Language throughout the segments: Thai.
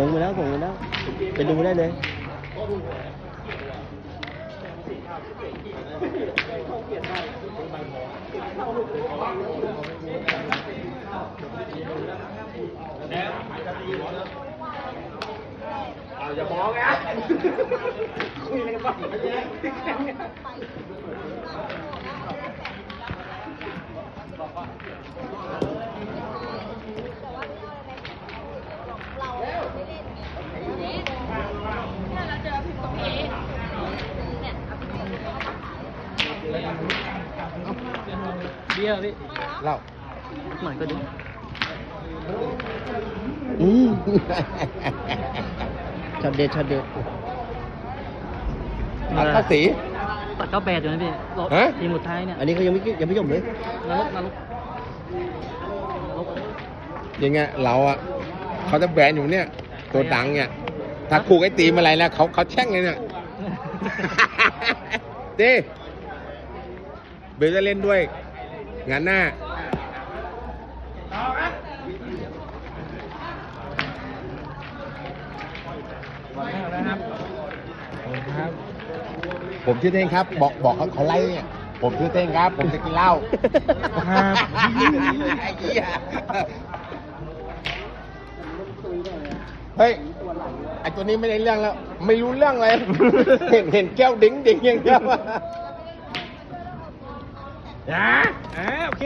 ลงไปแล้วส่งไปแล้วไปดูได้เลยเอาอย่ามองนะคุยอะไรกันบ้าง เบี้ยพี่เล่าหน่อยก็ดีอืมช็อตเด็ดช็อตเด็ดตัดภาษีตัดเก้าแปดอยู่นะพี่รอบฮะ ทีมสุดท้ายเนี่ยอันนี้เขายังไม่ยังไม่จบเลย นรกนรกนรกยังไงเราอะเขาจะแบนอยู่เนี่ย ตัวดังเนี่ย ถ้าครูไอ้ตีมอะไรนะเขาเขาแช่งเลยเนี่ยตีเบลจะเล่นด้วย งานหน้าครับผมชื่อเท่งครับ บอกบอกเขาเขาไล่เนี่ย ผมชื่อเท่งครับ ผมจะกินเหล้าครับไอ้เหี้ยเฮ้ยไอ้ตัวนี้ไม่ได้เรื่องแล้ว ไม่รู้เรื่องเลย เห็นเห็นแก้วดิ้งดิ้งอย่างเดียว อะนะอ่าโอเค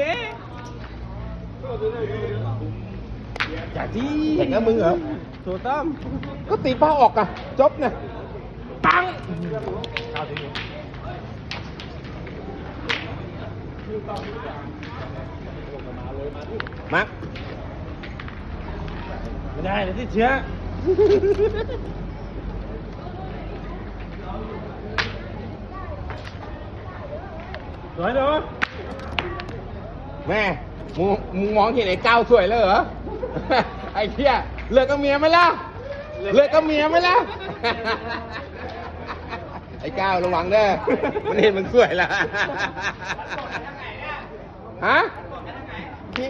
จากที่เห็นแล้วมึ แม่มึงมึงมองเห็นไอ้เก้าสวยเลยเหรอ ไอ้เที่ยเลิกกับเมียไหมล่ะ เลิกกับเมียไหมล่ะ ไอ้เก้าระวังเด้อ มันเห็นมันสวยละฮะที่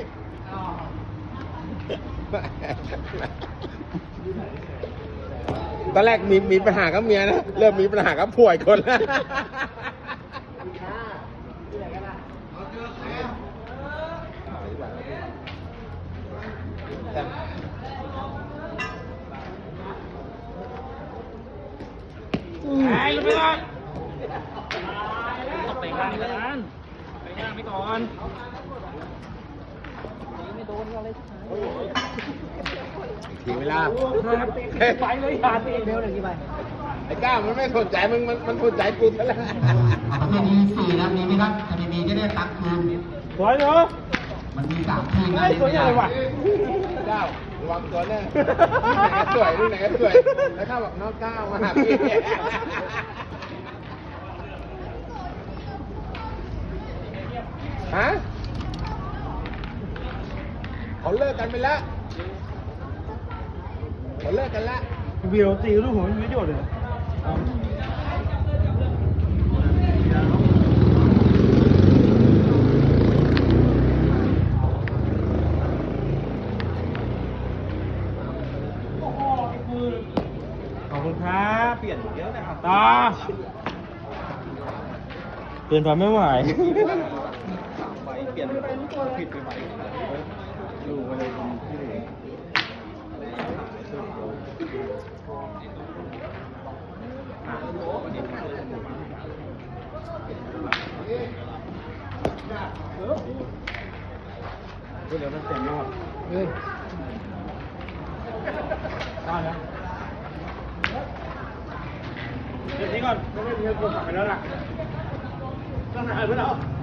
ตอนแรกมีมีปัญหากับเมียนะ เริ่มมีปัญหากับผัวอีกคนแล้ว ไอ้ลงไปก่อนต้องไปข้างนี้กันไปย่างไปก่อนถึงเวลาไปเลยอย่าตีเร็วเลยกี่ใบไอ้ก้าวมันไม่สนใจมึงมันมันสนใจกูซะแล้วประเภทนี้สี่นะมีไม่ได้คดีมีก็ได้ตักคืนสวยดูมันมีสามทีมไอ้สวยใหญ่ว่ะก้าวระวังตัวแน่สวยดูไหนก็สวยแล้วข้าบอกน้องก้าวมาหาพี่ ฮะเขาเลิกกันไปแล้วเขาเลิกกันแล้ววิวตีลูกผมไม่ประโยชน์เลยขอบคุณครับเปลี่ยนเยอะนะครับต่อเปลี่ยนไปไม่ไหว เปลี่ยนผิดไปไหวดูไปเลยที่เหลือเดี๋ยวมันเต็มรอบเฮ้ยได้แล้วเดี๋ยวนี้ก่อนไม่ได้เมียกลับไปแล้วล่ะต้องหายไปแล้ว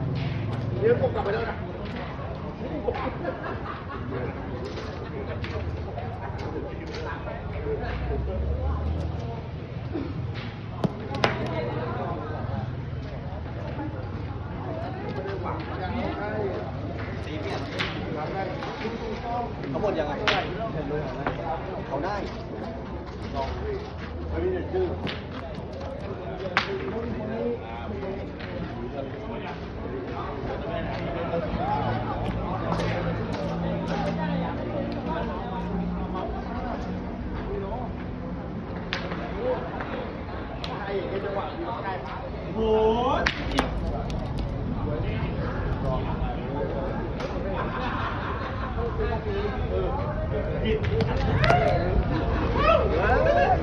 เมียกลับไปแล้วนะเขาหมดยังไงเขาได้เโอ้ย